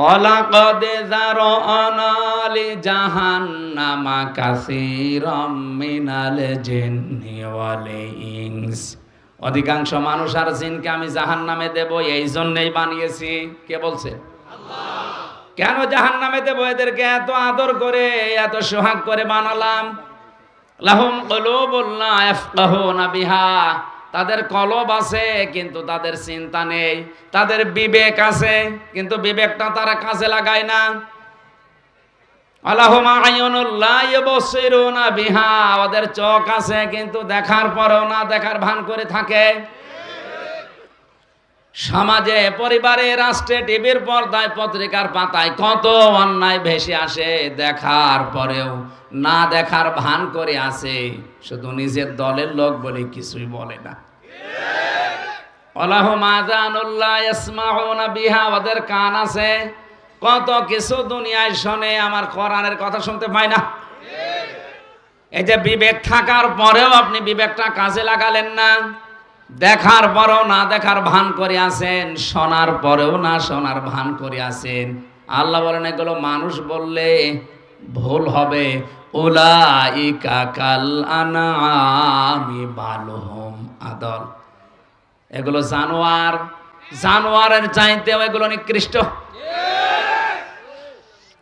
ولقد ذرأنا لجهنم كثيرا من الجن والإنس অধিকাংশ মানুষ আর জিনকে আমি জাহান নামে দেব এই জন্যই বানিয়েছি কে বলছে কেন জাহান নামে দেব এদেরকে এত আদর করে এত সোহাগ করে বানালাম লাহুম কলুবুল্লাহ ইয়াফকাহুনা বিহা তাদের কলব আছে, কিন্তু তাদের চিন্তা নেই। তাদের বিবেক আছে, কিন্তু বিবেকটা তারা কাজে লাগায় না। বিহা। ওদের চোখ আছে, কিন্তু দেখার পরেও না, দেখার ভান করে থাকে। সমাজে, পরিবারে, রাষ্ট্রে, টিভির পর্দায়, পত্রিকার পাতায় কত অন্যায় ভেসে আসে, দেখার পরেও না দেখার ভান করে আসে। শুধু নিজের দলের লোক বলে কিছুই বলে না। বিহা, ওদের কান আছে। কত কিছু দুনিয়ায় শোনে, আমার কোরআনের কথা শুনতে পায় না। এই যে বিবেক থাকার পরেও আপনি বিবেকটা কাজে লাগালেন না। দেখার পরেও না দেখার ভান করে আছেন, শোনার পরেও না শোনার ভান করে আছেন। আল্লাহ বলেন, এগুলো মানুষ বললে ভুল হবে। ওলা ইকা কাল আদল। এগুলো জানোয়ার, জানোয়ারের চাইতেও এগুলো নিকৃষ্ট।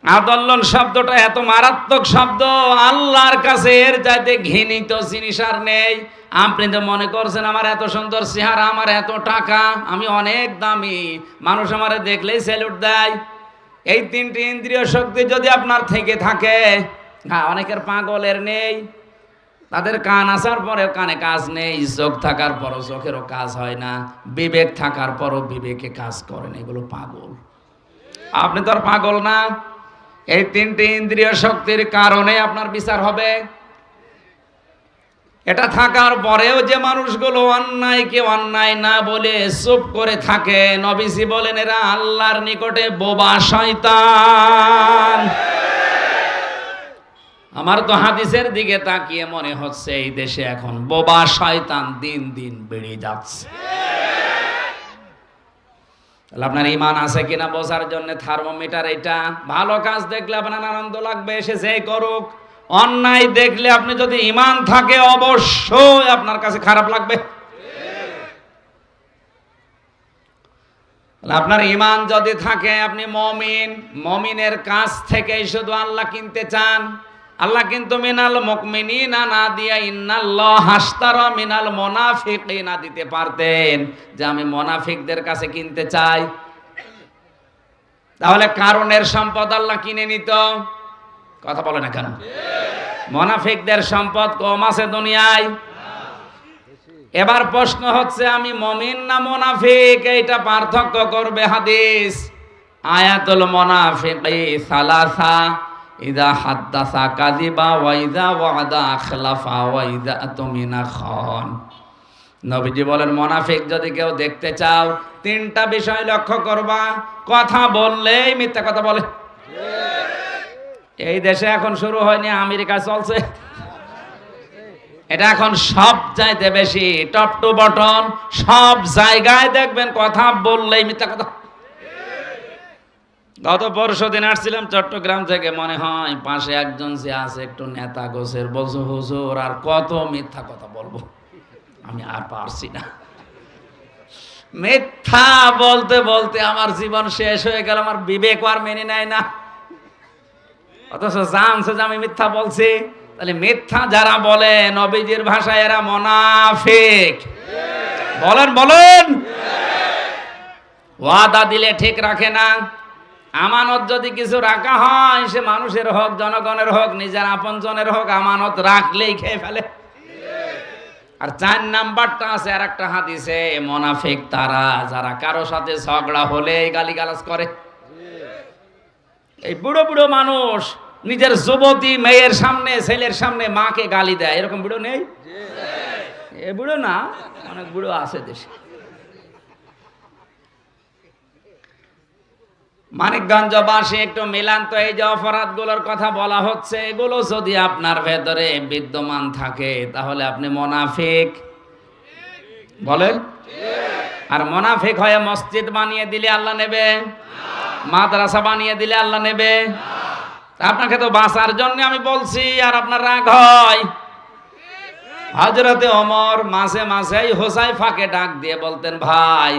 আদল্লন শব্দটা এত মারাত্মক শব্দ, আল্লাহর কাছে এর চাইতে ঘৃণিত জিনিস আর নেই। আপনি তো মনে করছেন আমার এত সুন্দর চেহারা, আমার এত টাকা, আমি অনেক দামি। মানুষ আমারে দেখলেই স্যালুট দেয়। এই তিনটি ইন্দ্রিয় শক্তি যদি আপনার থেকে থাকে হ্যাঁ অনেকের পাগলের নেই। তাদের কান আসার পরেও কানে কাজ নেই, চোখ থাকার পরও চোখেরও কাজ হয় না। বিবেক থাকার পরও বিবেকে কাজ করেন, এগুলো পাগল। আপনি তো আর পাগল না। এই তিনটি ইন্দ্রিয় শক্তির কারণে আপনার বিচার হবে। এটা থাকার পরেও যে মানুষগুলো অন্যায়কে অন্যায় না বলে চুপ করে থাকে, নবীজি বলেন, এরা আল্লাহর নিকটে বোবা শয়তান। আমার তো হাদিসের দিকে তাকিয়ে মনে হচ্ছে, এই দেশে এখন বোবা শয়তান দিন দিন বেড়ে যাচ্ছে। তাহলে আপনার ইমান আছে কিনা বোঝার জন্য থার্মোমিটার এটা, ভালো কাজ দেখলে আপনার আনন্দ লাগবে, এসে যে করুক। অন্যায় দেখলে আপনি যদি ইমান থাকে, অবশ্যই আপনার কাছে খারাপ লাগবে। আপনার ইমান যদি থাকে, আপনি মমিন, মমিনের কাছ থেকে শুধু আল্লাহ কিনতে চান। আল্লাহ কিন্তু মিনাল মুকমিনিনা না দিয়া ইন্নাল্লাহ হাসতারা মিনাল মুনাফিকিনা দিতে পারতেন যে আমি মুনাফিকদের কাছে কিনতে চাই। তাহলে কারণের সম্পদ আল্লাহ কিনে নিত। কথা বলে না কেন? মুনাফিকদের সম্পদ কম আছে দুনিয়ায়। এবার প্রশ্ন হচ্ছে, আমি মমিন না মোনাফিক? এইটা পার্থক্য করবে হাদিস। আয়াতুল মোনাফিকি সালাসা, ইদা হাদ্দাসা কাযিবা ওয়া ইদা ওয়াদা আখলাফা ওয়া ইদা তুমিনা খান। নবীজি বলেন, মোনাফিক যদি কেউ দেখতে চাও, তিনটা বিষয় লক্ষ্য করবা। কথা বললেই মিথ্যা কথা বলে। এই দেশে এখন শুরু হয়নি, আমেরিকা চলছে। এটা এখন সব চাইতে বেশি টপ টু বটন সব জায়গায় দেখবেন কথা বললেই মিথ্যা কথা। গত পরশু দিন আসছিলাম চট্টগ্রাম থেকে, মনে হয় পাশে একজন যে আছে, একটু নেতা গোছের, বলছো, হুজুর, আর কত মিথ্যা কথা বলব? আমি আর পারছি না। মিথ্যা বলতে বলতে আমার জীবন শেষ হয়ে গেল, আমার বিবেক আর মেনে নেয় না। অথচ জানছে যে আমি মিথ্যা বলছি? তাহলে মিথ্যা যারা বলে, নবীজির ভাষায় এরা মোনাফিক। বলেন বলেন। ওয়াদা দিলে ঠিক রাখে না। আমানত যদি কিছু রাখা হয়, সে মানুষের হোক, জনগণের হোক, নিজের আপনজনের হোক, আমানত রাখলেই খেয়ে ফেলে। আর চার নাম্বারটা আছে আর একটা হাদিসে, মোনাফিক তারা, যারা কারও সাথে ঝগড়া হলে গালিগালাজ করে। এই বুড়ো বুড়ো মানুষ নিজের যুবতী মেয়ের সামনে ছেলের সামনে মাকে গালি দেয়। এরকম বুড়ো নেই? এ বুড়ো না অনেক বুড়ো আছে দেশে। মানিকগঞ্জবাসী একটু মিলান তো এই যে অপরাধগুলোর কথা বলা হচ্ছে এগুলো যদি আপনার ভেতরে বিদ্যমান থাকে তাহলে আপনি মোনাফিক। বলেন? আর মোনাফিক হয়ে মসজিদ বানিয়ে দিলে আল্লাহ নেবে? মাদ্রাসা বানিয়ে দিলে আল্লাহ নেবে। আপনাকে তো বাঁচার জন্য আমি বলছি, আর আপনার রাগ হয়। হজরতে অমর মাসে মাসে হোসাই ফাঁকে ডাক দিয়ে বলতেন, ভাই,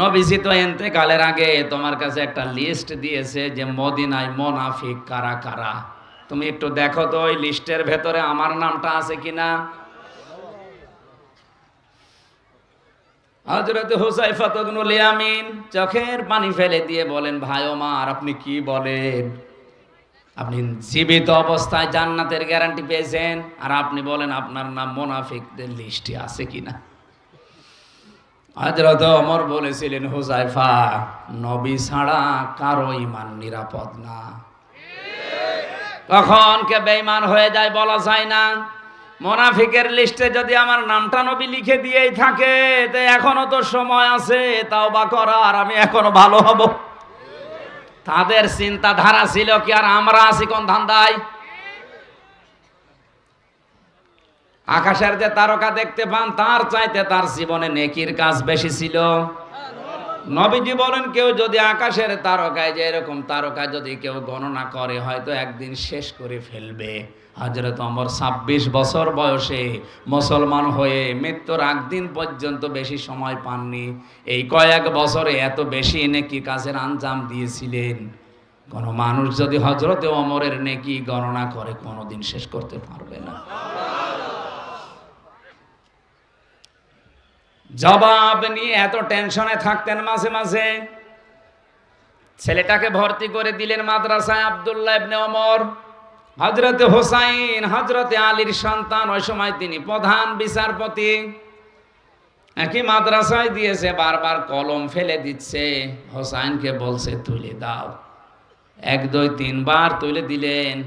নবীজি তো এতেকালের আগে তোমার কাছে একটা লিস্ট দিয়েছে যে মদিনায় মোনাফিক কারা কারা। তুমি একটু দেখো তো ওই লিস্টের ভেতরে আমার নামটা আছে কিনা? হজরত হুসাইফা তগনুল ইয়ামিন চোখের পানি ফেলে দিয়ে বলেন, ভাই ওমার, আপনি কি বলেন? আপনি জীবিত অবস্থায় জান্নাতের গ্যারান্টি পেয়েছেন? আর আপনি বলেন, আপনার নাম মোনাফিকদের লিস্টে আছে কিনা? হজরত অমর বলেছিলেন হুসাইফা নবী ছাড়া কারও ইমান নিরাপদ না। কখন কে বেঈমান হয়ে যায় বলা যায় না। মোনাফিকের লিস্টে যদি আমার নামটা নবী লিখে দিয়েই থাকে, তো এখনও তো সময় আছে তাও বা করার, আমি এখনও ভালো হব। তাদের চিন্তাধারা ছিল কি আর আমরা আছি কোন ধান্দায়? আকাশের যে তারকা দেখতে পান, তার চাইতে তার জীবনে নেকির কাজ বেশি ছিল। নবীজি বলেন, কেউ যদি আকাশের তারকায় যে এরকম তারকা যদি কেউ গণনা করে, হয়তো একদিন শেষ করে ফেলবে। হজরত অমর ছাব্বিশ বছর বয়সে মুসলমান হয়ে মৃত্যুর একদিন পর্যন্ত বেশি সময় পাননি। এই কয়েক বছরে এত বেশি নেকি কাজের আঞ্জাম দিয়েছিলেন। কোন মানুষ যদি হজরতে অমরের নেকি গণনা করে, কোনোদিন শেষ করতে পারবে না। জবাব নিয়ে এত টেনশনে থাকতেন মাঝে মাঝে। ছেলেটাকে ভর্তি করে দিলেন মাদ্রাসায় আবদুল্লাহ ইবনে ওমর। হজরতে হোসাইন হজরতে আলীর সন্তান, ওই সময় তিনি প্রধান বিচারপতি। একই মাদ্রাসায় দিয়েছে, বারবার কলম ফেলে দিচ্ছে। হোসাইনকে বলছে, তুলে দাও। এক, দুই, তিনবার তুলে দিলেন।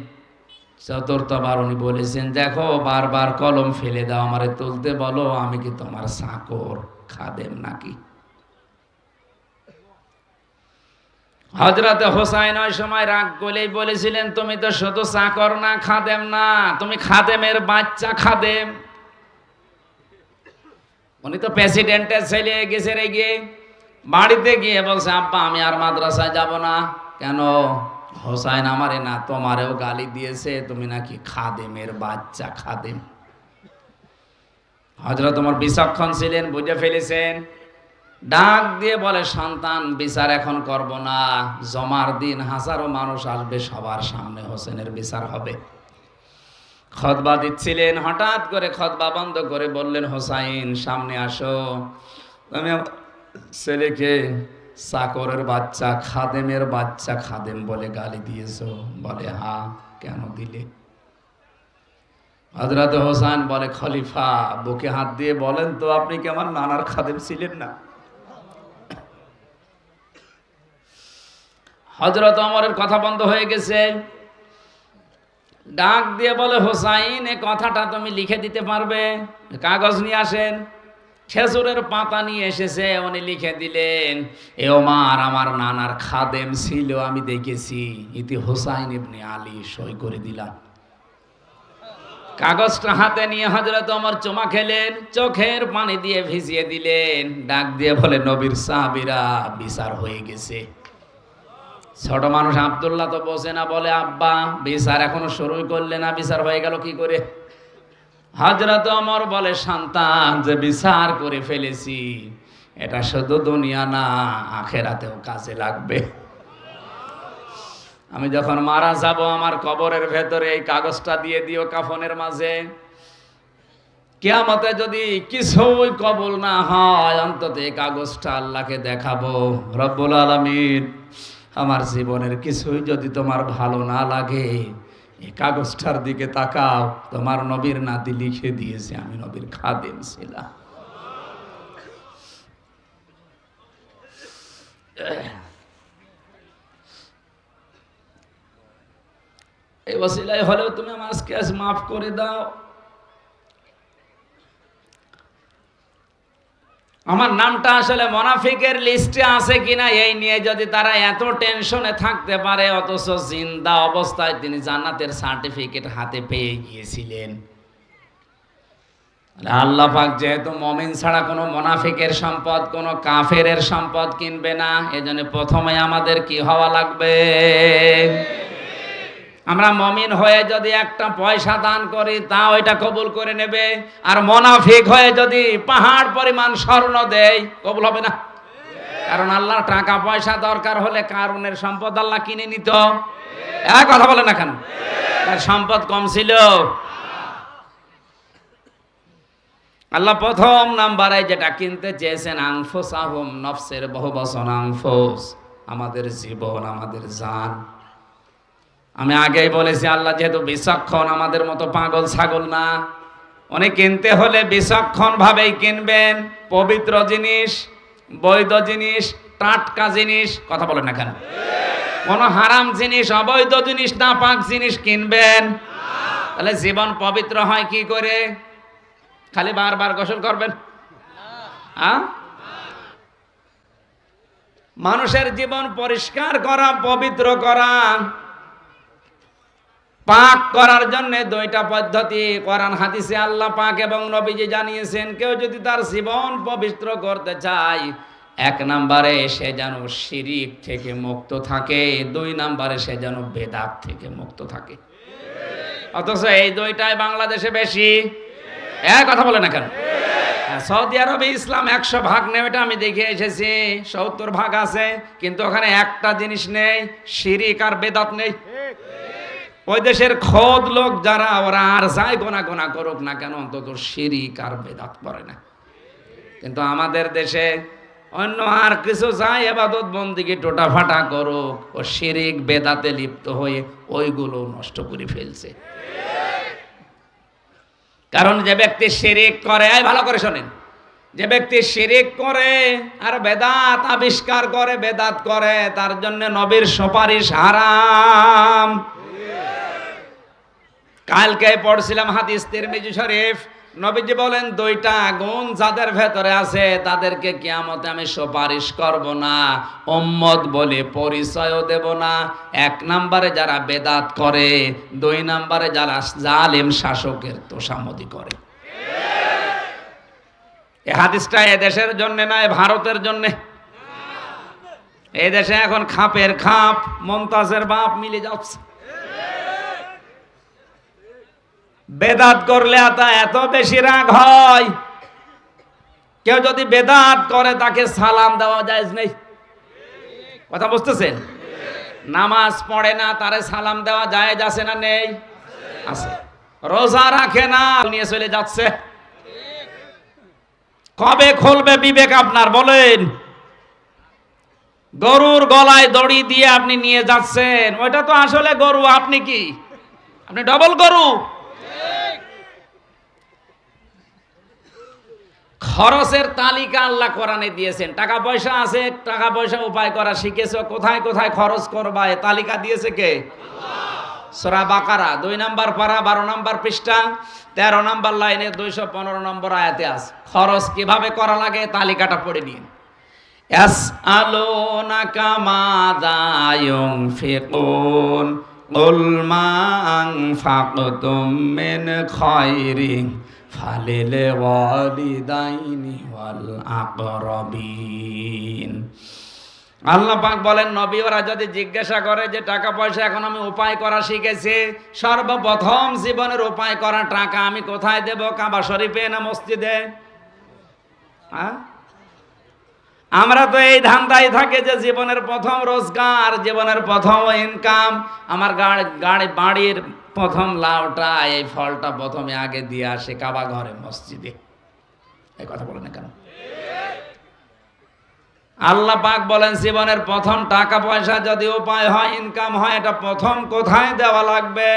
চতুর্থবার উনি বলেছেন, দেখো, বারবার কলম ফেলে দাও, আমারে তুলতে বলো, আমি কি তোমার সাকর, খাদেম নাকি? হজরতে হোসাইন ওই সময় রাগ করলেই বলেছিলেন, তুমি তো শুধু চাকর না, খাদেম না, তুমি খাদেমের বাচ্চা খাদেম। উনি তো প্রেসিডেন্টের ছেলে গেছে রে গিয়ে, বাড়িতে গিয়ে বলছে, আব্বা, আমি আর মাদ্রাসায় যাব না। কেন? হোসাইন, আমারে না, তোমারেও গালি দিয়েছে, তুমি নাকি খাদেমের বাচ্চা, খাদেম। হজরত তোমার বিচক্ষণ ছিলেন, বুঝে ফেলেছেন। ডাক দিয়ে বলে, সন্তান, বিচার এখন করব না। জমার দিন হাজারো মানুষ আসবে, সবার সামনে হোসেনের বিচার হবে। খতবা দিচ্ছিলেন, হঠাৎ করে খতবা বন্ধ করে বললেন, হোসাইন, সামনে আসো। আমার ছেলেকে চাকরের বাচ্চা, খাদেমের বাচ্চা, খাদেম বলে গালি দিয়েছ। বলে, হা, কেন দিলে? হজরত হোসাইন বলে, খলিফা, বুকে হাত দিয়ে বলেন তো, আপনি কি আমার নানার খাদেম ছিলেন না? হজরত অমরের কথা বন্ধ হয়ে গেছে। ডাক দিয়ে বলে, হোসাইন, এ কথাটা তুমি লিখে দিতে পারবে? কাগজ নিয়ে আসেন। খেজুরের পাতা নিয়ে এসেছে, উনি লিখে দিলেন, এ ওমার, আমার নানার খাদেম ছিল, আমি দেখেছি, ইতি হোসাইন ইবনে আলী সই করে দিলাম। কাগজটা হাতে নিয়ে হজরত আমার চমা খেলেন, চোখের পানি দিয়ে ভিজিয়ে দিলেন, ডাক দিয়ে বলে, নবীর সাহাবিরা বিচার হয়ে গেছে। ছোট মানুষ আবদুল্লাহ তো বসে না, বলে, আব্বা, বিচার এখনও শুরুই করলে না, বিচার হয়ে গেল কি করে? হাজরত অমর বলে সন্তান যে বিচার করে ফেলেছি, এটা শুধু দুনিয়া না, আখেরাতেও কাজে লাগবে। আমি যখন মারা যাব, আমার কবরের ভেতরে এই কাগজটা দিয়ে দিও কাফনের মাঝে। কেয়ামতে যদি কিছুই কবুল না হয়, অন্তত এই কাগজটা আল্লাহকে দেখাবো। রব্বুল আলমিন, আমার জীবনের কিছুই যদি তোমার ভালো না লাগে এই কাগজটার দিকে তাকাও। তোমার নবীর নাতি লিখে দিয়েছে, আমি নবীর খাদেম ছিলাম। এই বসিলাই হলেও তুমি আমার আজকে আজ মাফ করে দাও। আমার নামটা আসলে মোনাফিকের লিস্টে আছে কিনা, এই নিয়ে যদি তারা এত টেনশনে থাকতে পারে, অথচ জিন্দা অবস্থায় তিনি জান্নাতের সার্টিফিকেট হাতে পেয়ে গিয়েছিলেন। আল্লাহ পাক যেহেতু মমিন ছাড়া কোনো মোনাফিকের সম্পদ, কোনো কাফেরের সম্পদ কিনবে না, এজন্য প্রথমে আমাদের কি হওয়া লাগবে? আমরা মমিন হয়ে যদি একটা পয়সা দান করি তা ওইটা কবুল করে নেবে। আর মোনাফিক হয়ে যদি পাহাড় পরিমাণ স্বর্ণ দেয়, কবুল হবে না? কারণ আল্লাহ টাকা পয়সা দরকার হলে কারণের সম্পদ আল্লাহ কিনে নিত। এক কথা বলে না কেন? তার সম্পদ কম ছিল। আল্লাহ প্রথম নাম্বারে যেটা, কিনতে চেয়েছেন আংফোস আহম নফসের বহু বসন আংফোস আমাদের জীবন, আমাদের জান। আমি আগেই বলেছি, আল্লাহ যেহেতু বিচক্ষণ, আমাদের মতো পাগল, ছাগল না। উনি কিনতে হলে বিচক্ষণ ভাবেই কিনবেন। পবিত্র জিনিস, বৈধ জিনিস, টাটকা জিনিস, কথা বলেন না কেন? কোনো হারাম জিনিস, অবৈধ জিনিস না পাক জিনিস কিনবেন। তাহলে জীবন পবিত্র হয় কি করে? খালি বারবার গোসল করবেন? আ? মানুষের জীবন পরিষ্কার করা, পবিত্র করা। পাক করার জন্য দুইটা পদ্ধতি কোরআন হাদিসে আল্লাহ পাক এবং নবীজি জানিয়েছেন কেউ যদি তার জীবন পবিত্র করতে চায় এক নাম্বারে সে যেন শিরিক থেকে মুক্ত থাকে দুই নাম্বারে সে যেন বেদাত থেকে মুক্ত থাকে। অথচ এই দুইটাই বাংলাদেশে বেশি। এক কথা বলে না কেন? হ্যাঁ, সৌদি আরবে ইসলাম একশো ভাগ নেই ওটা আমি দেখে এসেছি সত্তর ভাগ আছে কিন্তু ওখানে একটা জিনিস নেই শিরিক আর বেদাত নেই। ওই দেশের খোদ লোক যারা, ওরা আর যাই গোনা গোনা করুক না কেন? অন্তত শিরিক আর বেদাত করে না। কিন্তু আমাদের দেশে অন্য আর কিছু যাই এবাদত বন্দিকে টোটা ফাটা করুক, ও শিরিক বেদাতে লিপ্ত হয়ে ওইগুলো নষ্ট করে ফেলছে। কারণ যে ব্যক্তি শিরিক করে ভালো করে শোনেন, যে ব্যক্তি শিরিক করে আর বেদাত আবিষ্কার করে, বেদাত করে, তার জন্য নবীর সুপারিশ হারাম। কালকে পড়ছিলাম হাদিস তিরমিজি শরীফ। নবীজি বলেন, দুইটা গুণ যাদের ভেতরে আছে, তাদেরকে কিয়ামতে আমি সুপারিশ করব না, উম্মত বলে পরিচয়ও দেব না। এক নম্বরে যারা বেদাত করে, দুই নম্বরে যারা জালেম শাসকের তোষামতি করে। এ হাদিসটা এ দেশের জন্য নয়, ভারতের জন্যে। এই দেশে এখন খাপের খাপ, মমতাজের বাপ মিলে যাচ্ছে। বেদাত করলে তা এত বেশি রাগ হয়। কেউ যদি বেদাত করে, তাকে সালাম দেওয়া যায় নেই। কথা বুঝতেছেন? নামাজ পড়ে না, তারে সালাম দেওয়া যায় আছে না নেই? আছে। রোজা রাখে না নিয়ে চলে যাচ্ছে। কবে খুলবে বিবেক আপনার, বলেন। গরুর গলায় দড়ি দিয়ে আপনি নিয়ে যাচ্ছেন, ওইটা তো আসলে গরু, আপনি কি? আপনি ডবল গরু। খরচের তালিকা আল্লাহ কোরআনে দিয়েছেন। টাকা পয়সা আছে টাকা পয়সা উপায় করা শিখেছ কোথায় কোথায় খরচ করবা? এ তালিকা দিয়েছে কে? সরা বাকারা দুই নম্বর পারা বারো নম্বর পৃষ্ঠা তেরো নম্বর লাইনে দুইশো পনেরো নম্বর আয়াতে আস খরচ কীভাবে করা লাগে? তালিকাটা পড়ে নিন। এস আলো না কামাদায়ং ফেকুন উলমাং ফাকুতুম খয়রিং ফালিল ওয়ালিদাইনি আল্লাহ পাক বলেন নবী ওরা যদি জিজ্ঞাসা করে যে টাকা পয়সা এখন আমি উপায় করা শিখেছি, সর্বপ্রথম জীবনের উপায় করা টাকা আমি কোথায় দেব? কাবা শরীফে না মসজিদে? হ্যাঁ? আমরা তো এই ধান্দায় থাকে যে জীবনের প্রথম রোজগার, জীবনের প্রথম ইনকাম আমার গাড়ি গাড়ি বাড়ির প্রথম লাউটা, এই ফলটা প্রথমে আগে দিয়ে আসে কাবা ঘরে মসজিদে। এই কথা বলে না কেন? আল্লাহ পাক বলেন, জীবনের প্রথম টাকা পয়সা যদি উপায় হয় ইনকাম হয়, এটা প্রথম কোথায় দেওয়া লাগবে?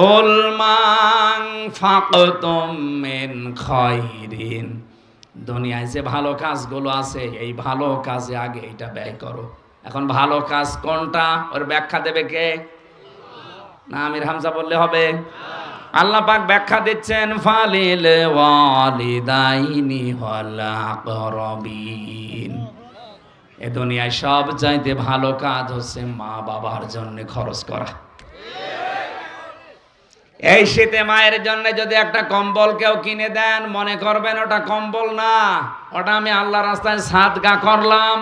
গোলমাং ফাকতুম মিন খয়রিন দুনিয়ায় যে ভালো কাজগুলো আছে, এই ভালো কাজে আগে এটা ব্যয় করো। এখন ভালো কাজ কোনটা? ওর ব্যাখ্যা দেবে কে? না, আমির হামজা বললে হবে। আল্লাহ পাক ব্যাখ্যা দিচ্ছেন, ফালিল ওয়ালিদাইনি ওয়াল আকরাবিন। এ দুনিয়ায় সব চাইতে ভালো কাজ হচ্ছে মা বাবার জন্য খরচ করা। এই শীতে মায়ের জন্য যদি একটা কম্বল কেউ কিনে দেন, মনে করবেন ওটা কম্বল না। ওটা আমি আল্লাহ রাস্তায় সাদগা করলাম।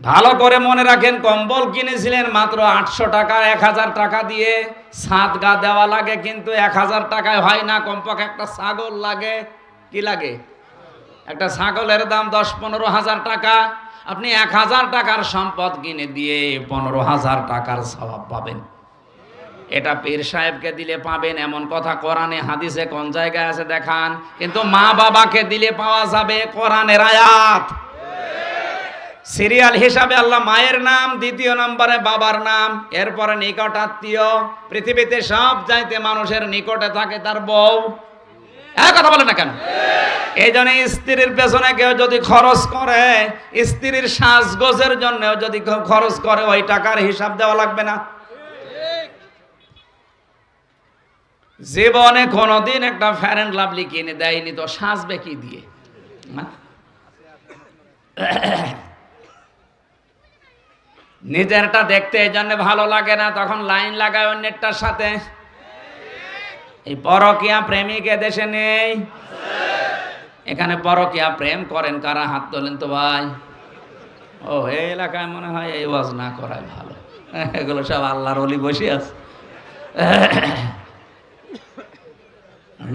ভালো করে মনে রাখেন, কম্বল কিনেছিলেন মাত্র আটশো টাকা, এক হাজার টাকা দিয়ে। সাত গা দেওয়া লাগে, কিন্তু এক হাজার টাকায় হয় না। কমপক্ষে একটা ছাগল লাগে। কি লাগে? একটা ছাগলের দাম দশ, পনেরো হাজার টাকা। আপনি এক হাজার টাকার সম্পদ কিনে দিয়ে পনেরো হাজার টাকার স্বভাব পাবেন। এটা পীর সাহেবকে দিলে পাবেন, এমন কথা কোরআনে, হাদিসে কোন জায়গায় আছে দেখান। কিন্তু মা বাবাকে দিলে পাওয়া যাবে কোরআনের আয়াত। সিরিয়াল হিসাবে আল্লাহ মায়ের নাম, দ্বিতীয় নম্বরে বাবার নাম, এরপরে নিকট আত্মীয়, পৃথিবীতে সব চাইতে মানুষের নিকটে থাকে তার বউ। হ্যাঁ কথা বলে না কেন? এই জন্য স্ত্রীর পেছনে কেউ যদি খরচ করে, স্ত্রীর সাজগোজের জন্য যদি খরচ করে, ওই টাকার হিসাব দেওয়া লাগবে না। জীবনে কোনোদিন একটা ফ্যান অ্যান্ড লাভলি কিনে দেয়নি তো সাজবে কি দিয়ে? নিজেরটা দেখতে এই জন্য ভালো লাগে না, তখন লাইন লাগায় অন্যেরটার সাথে। এই পরকিয়া প্রেমিক দেশে নেই। এখানে পরকিয়া প্রেম করেন কারা? হাত তোলেন তো ভাই। ও, এই এলাকায় মনে হয় এই ওয়াজ না করাই ভালো। এগুলো সব আল্লাহর অলি বসে আছে।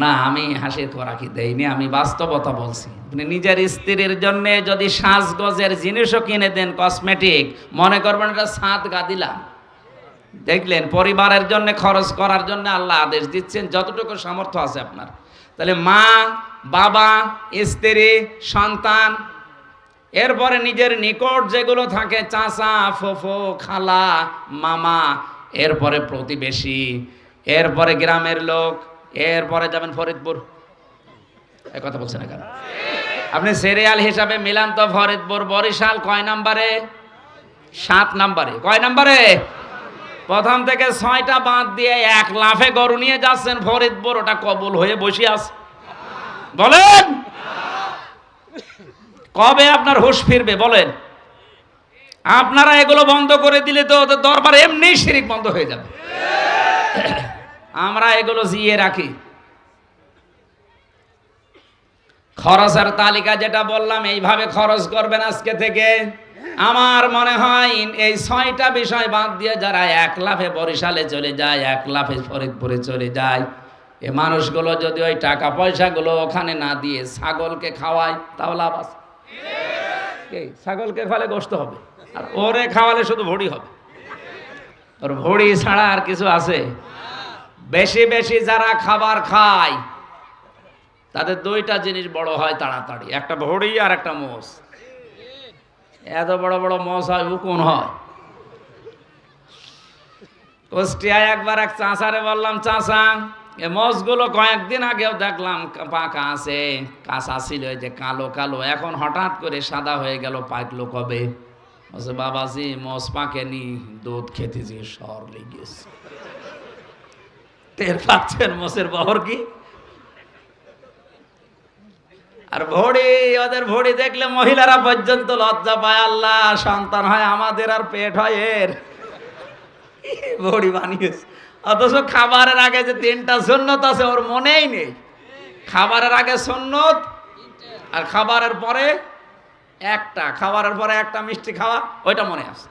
না, আমি হাসির খোরাকি দেইনি, আমি বাস্তবতা বলছি। আপনি নিজের স্ত্রীর জন্য যদি সাজগজের জিনিসও কিনে দেন কসমেটিক মনে করবেন এটা সাত গা দিলাম দেখলেন, পরিবারের জন্য, খরচ করার জন্য আল্লাহ আদেশ দিচ্ছেন, যতটুকু সামর্থ্য আছে আপনার। তাহলে মা, বাবা, স্ত্রী, সন্তান, এরপরে নিজের নিকট যেগুলো থাকে, চাচা, ফোফো, খালা, মামা, এরপরে প্রতিবেশী, এরপরে গ্রামের লোক এরপরে যাবেন ফরিদপুর। এই কথা বলছেন কেন? আপনি সিরিয়াল হিসাবে মিলান তো ফরিদপুর, বরিশাল কয় নাম্বারে? সাত নাম্বারে। কয় নাম্বারে? প্রথম থেকে ছয়টা বাদ দিয়ে এক লাফে গরু নিয়ে যাচ্ছেন ফরিদপুর, ওটা কবুল হয়ে বসে আছে। বলেন! কবে আপনার হুশ ফিরবে? বলেন। আপনারা এগুলো বন্ধ করে দিলে তো দরবার এমনি শিরিক বন্ধ হয়ে যাবে। আমরা এগুলো জিয়ে রাখি। খরচের তালিকা যেটা বললাম, এইভাবে খরচ করবেন আজকে থেকে। আমার মনে হয় এই ছয়টা বিষয় বাদ দিয়ে যারা এক লাফে বরিশালে চলে যায়, এক লাফে ফরিদপুরে চলে যায়, এ মানুষগুলো যদি ওই টাকা পয়সাগুলো ওখানে না দিয়ে ছাগলকে খাওয়ায় তাহলে আছে। ছাগলকে খাওয়ালে গোস্ত হবে। আর ওরে খাওয়ালে শুধু ভড়ি হবে। ওর ভড়ি ছাড়া আর কিছু আছে? বেশি বেশি যারা খাবার খায়, তাদের দুইটা জিনিস বড় হয় তাড়াতাড়ি, একটা ভড়ি আর একটা মোষ। এত বড় বড় মোষ হয় উকুন হয়? একবার এক চাষারে বললাম, চাষা, এ মোষগুলো কয়েকদিন আগেও দেখলাম পাকা আছে, কাঁচা ছিল যে কালো কালো, এখন হঠাৎ করে সাদা হয়ে গেল পাকলো কবে? বাবাজি, মোষ পাকেনি, দুধ খেতে যে শহর লেগেছে। টের পাচ্ছেন মোষের বহর কি? আর ভড়ি, ওদের ভড়ি দেখলে মহিলারা পর্যন্ত লজ্জা পায়, আল্লাহ, সন্তান হয় আমাদের আর পেট হয় এর। ভড়ি বানিয়েছে। অথচ খাবারের আগে যে তিনটা সুন্নত আছে, ওর মনেই নেই। খাবারের আগে সুন্নত, আর খাবারের পরে একটা। খাবারের পরে একটা মিষ্টি খাওয়া, ওইটা মনে আছে।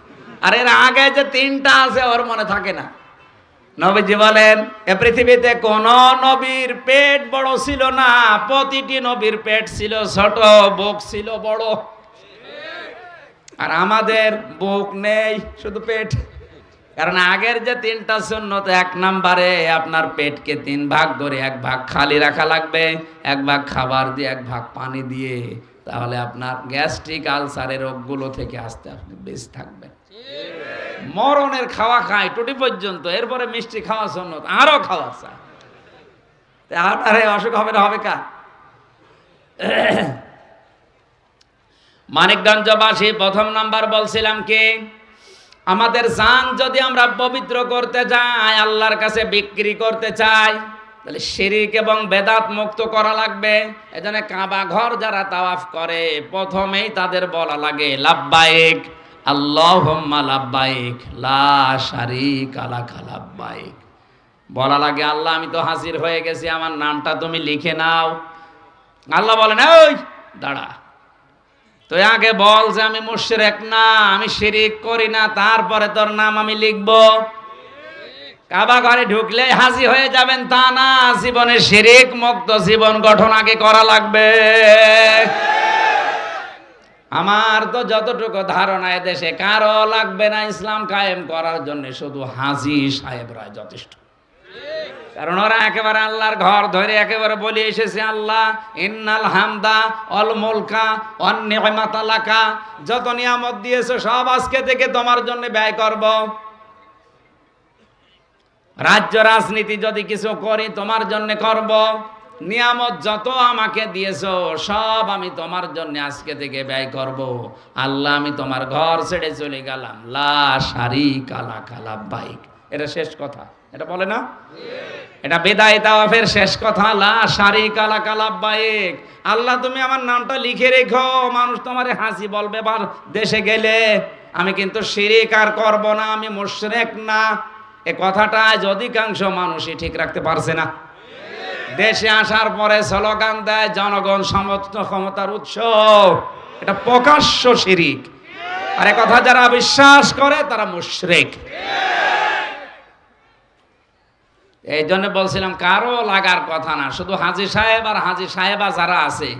আর এর আগে যে তিনটা আছে, ওর মনে থাকে না। নবীজি বলেন, এ পৃথিবীতে কোন নবীর পেট বড় ছিল না, প্রতিটি নবীর পেট ছিল ছোট, বুক ছিল বড়। আর আমাদের বুক নেই, শুধু পেট। কারণ আগের যে তিনটা সুন্নত, এক নাম্বারে আপনার পেটকে তিন ভাগ করে এক ভাগ খালি রাখা লাগবে, এক ভাগ খাবার দিয়ে, এক ভাগ পানি দিয়ে। তাহলে আপনার গ্যাস্ট্রিক আলসারের রোগগুলো থেকে আসতে আপনি বেশ থাকবেন। মরণের খাওয়া খায়, টুটি পর্যন্ত, এরপরে মিষ্টি খাওয়া সুন্নত, আরও খাওয়া চায়। আপনার অসুখ হবে না, হবে কা মানিকগঞ্জবাসী, প্রথম নাম্বার বলছিলাম কি, আমাদের জান যদি আমরা পবিত্র করতে চাই আল্লাহর কাছে বিক্রি করতে চাই, তাহলে শিরিক এবং বেদাত মুক্ত করা লাগবে। এজন্য কাবা ঘর যারা তাওয়াফ করে, প্রথমেই তাদের বলা লাগে, লাব্বাইক। আল্লাহুম্মা লাব্বাইক, লা শারিকা লাকা লাব্বাইক। বলা লাগে, আল্লাহ, আমি তো হাজির হয়ে গেছি, আমার নামটা তুমি লিখে নাও। আল্লাহ বলেন ওই দাঁড়া। তুই আগে বল যে আমি মুশরিক না, আমি শিরিক করি না, তারপরে তোর নাম আমি লিখব। কাবা ঘরে ঢুকলে হাজি হয়ে যাবেন, তা না, জীবনে শিরিক মুক্ত জীবন গঠন আগে করা লাগবে। আমার তো যতটুকু ধারণা দেশে কারও লাগবে না ইসলাম কায়েম করার জন্য, শুধু হাজি সাহেবরা যথেষ্ট। কারণ ওরা একেবারে আল্লাহর ঘর ধরে একেবারে বলে এসেছে, আল্লাহ, ইন্নাল হামদা অল মুলকা অন্যমাতালাকা যত নিয়ামত দিয়েছ, সব আজকে থেকে তোমার জন্য ব্যয় করব। রাজ্য রাজনীতি যদি কিছু করি, তোমার জন্য করব। নিয়ামত যত আমাকে দিয়েছ, সব আমি তোমার জন্য আজকে থেকে ব্যয় করব। আল্লাহ, আমি তোমার ঘর ছেড়ে চলে গেলাম। লা সারি কালা কালা বাইক এটা শেষ কথা। এটা বলে না? এটা বেদায় তাওয়াফের শেষ কথা। লা সারি কালা কালা বাইক আল্লাহ, তুমি আমার নামটা লিখে রেখো। মানুষ তোমারে হাসি বলবে বার দেশে গেলে আমি কিন্তু শিরিক আর করব না, আমি মুশরিক না। এ কথাটা আজ অধিকাংশ মানুষই ঠিক রাখতে পারছে না। দেশে আসার পরে স্লোগান দেয়, জনগণ সমস্ত ক্ষমতার উৎস। এটা প্রকাশ্য শিরিক। আর কথা যারা বিশ্বাস করে, তারা মুশরিক। এই জন্য বলছিলাম, কারও লাগার কথা না, শুধু হাজি সাহেব আর হাজি সাহেবা যারা আছে,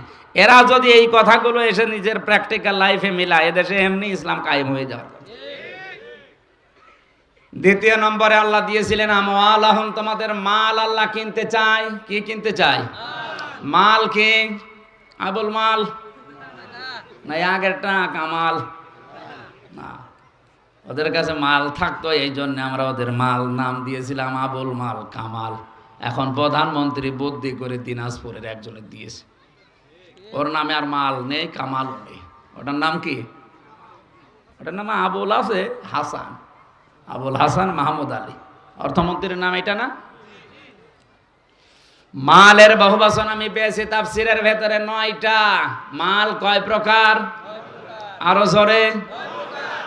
এরা যদি এই কথাগুলো এসে নিজের প্র্যাকটিক্যাল লাইফে মিলায়, এদেশে এমনি ইসলাম কায়েম হয়ে যাওয়ার কথা। দ্বিতীয় নম্বরে আল্লাহ দিয়েছিলেন আমওয়াল আহম তোমাদের মাল আল্লাহ কিনতে চাই কি কিনতে চাই মাল কি? আবুল মাল? না আগেরটা কামাল। না, ওদের কাছে মাল থাকতো, এই জন্য আমরা ওদের মাল নাম দিয়েছিলাম আবুল মাল কামাল। এখন প্রধানমন্ত্রী বুদ্ধি করে দিনাজপুরের একজনের দিয়েছে। ওর নামে আর মাল নেই কামাল নেই। ওটার নাম কি? ওটার নাম আবুল আছে, হাসান। আবুল হাসান মাহমুদ আলী। অর্থমন্ত্রীর নাম এটা না? মালের বহুবাসন আমি পেয়েছি তাফসিরের ভেতরে নয়টা। মাল কয় প্রকার? আরও জোরে।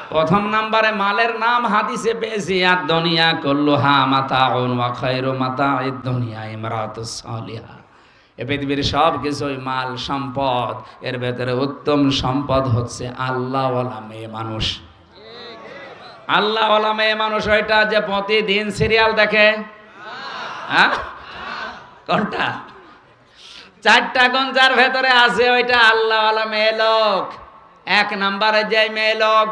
প্রথম নাম্বারে মালের নাম হাদিসে পেয়েছি আর দুনিয়া কল্লুহা মাতা ওয়া খায়রু মাতা দুনিয়া ইমরাতুস সালিহা। এ পৃথিবীর সব কিছুই মাল সম্পদ। এর ভেতরে উত্তম সম্পদ হচ্ছে আল্লাহওয়ালা মেয়ে মানুষ। আল্লাহওয়ালা মেয়ে মানুষ ওইটা যে প্রতিদিন সিরিয়াল দেখে। হ্যাঁ? কোনটা? চারটা গঞ্জার ভেতরে আছে ওইটা আল্লাহওয়ালা মেয়ে লোক। এক নাম্বারে যে মেয়ে লোক,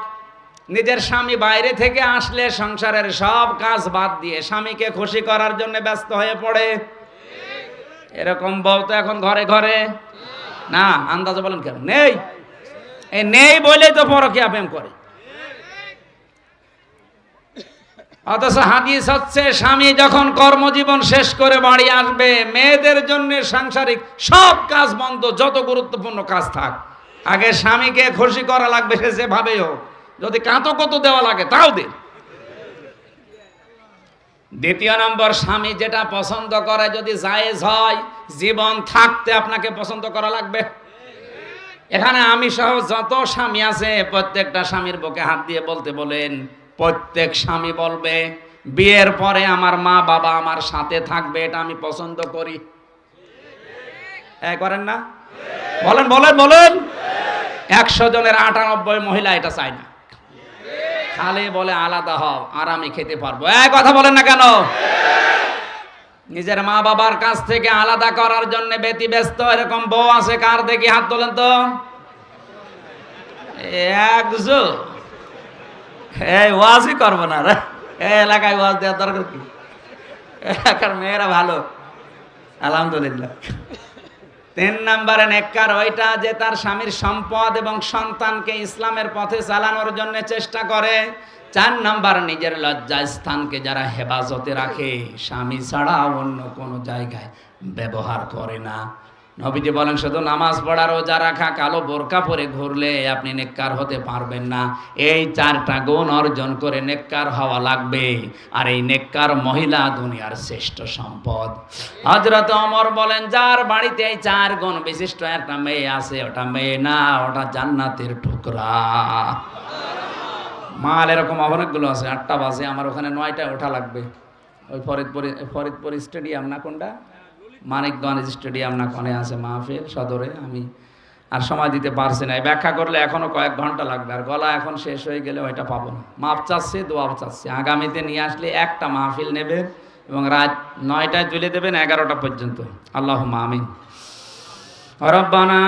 নিজের স্বামী বাইরে থেকে আসলে সংসারের সব কাজ বাদ দিয়ে স্বামীকে খুশি করার জন্য ব্যস্ত হয়ে পড়ে। এরকম বউ তো এখন ঘরে ঘরে। না, আন্দাজে বলেন কেন? নেই। এই নেই বলেই তো পরকিয়া প্রেম করে। অথচ হাদিস হচ্ছে, স্বামী যখন কর্মজীবন শেষ করে বাড়ি আসবে, মেয়েদের জন্য সাংসারিক সব কাজ বন্ধ, যত গুরুত্বপূর্ণ কাজ থাক। আগে স্বামীকে খুশি করা লাগবে, সে যেভাবেই হোক। যদি কাঁতো কত দেওয়া লাগে, তাও দে দ্বিতীয় নম্বর, স্বামী যেটা পছন্দ করে, যদি জায়েজ হয়, জীবন থাকতে আপনাকে পছন্দ করা লাগবে। এখানে আমি সহ যত স্বামী আছে, প্রত্যেকটা স্বামীর বুকে হাত দিয়ে বলতে বলেন প্রত্যেক স্বামী বলবে, বিয়ের পরে আমার মা বাবা আমার সাথে থাকবে, এটা আমি পছন্দ করি। করেন না? বলেন বলেন বলেন। একশো জনের আটানব্বই মহিলা এটা চায় না। খালি বলে আলাদা হও, আর আমি খেতে পারব। এক কথা বলেন না কেন? নিজের মা বাবার কাছ থেকে আলাদা করার জন্য ব্যতি ব্যস্ত এরকম বউ আছে, কার দেখি হাত তোলেন তো? একজো এই ওয়াজই করব না রে। এলাকায় ওয়াজ দেওয়ার দরকার কি? এলাকার মেয়েরা ভালো। আলহামদুলিল্লাহ। তিন নম্বরে নেককার ওইটা যে তার স্বামীর সম্পদ এবং সন্তানকে ইসলামের পথে চালানোর জন্য চেষ্টা করে। চার নাম্বার নিজের লজ্জা স্থানকে যারা হেফাজতে রাখে, স্বামী ছাড়া অন্য কোনো জায়গায় ব্যবহার করে না। নবীজি বলেন, শুধু নামাজ পড়ার রোজা রাখা, কালো বোরকা পরে ঘুরলে আপনি নেককার হতে পারবেন না। এই চারটা গুণ অর্জন করে নেককার হওয়া লাগবে। আর এই নেককার মহিলা দুনিয়ার শ্রেষ্ঠ সম্পদ। হজরত অমর বলেন, যার বাড়িতে এই চার গুণ বিশিষ্ট, একটা মেয়ে আছে, ওটা মেয়ে না, ওটা জান্নাতের টুকরা। মাল এরকম অনেকগুলো আছে, আটটা বাজে, আমার ওখানে নয়টায় ওঠা লাগবে। ওই ফরিদপুর ফরিদপুর স্টেডিয়াম না কোনটা? মানিকগঞ্জ স্টেডিয়াম না কনে আছে মাহফিল সদরে, আমি আর সময় দিতে পারছি না। ব্যাখ্যা করলে এখনও কয়েক ঘণ্টা লাগবে। আর গলা এখন শেষ হয়ে গেলে ওইটা পাবো না। মাপ চাচ্ছি দোয়াপ চাচ্ছি। আগামীতে নিয়ে আসলে একটা মাহফিল নেবে এবং রাত নয়টায় তুলে দেবেন এগারোটা পর্যন্ত। আল্লাহ মামিন রব্বানা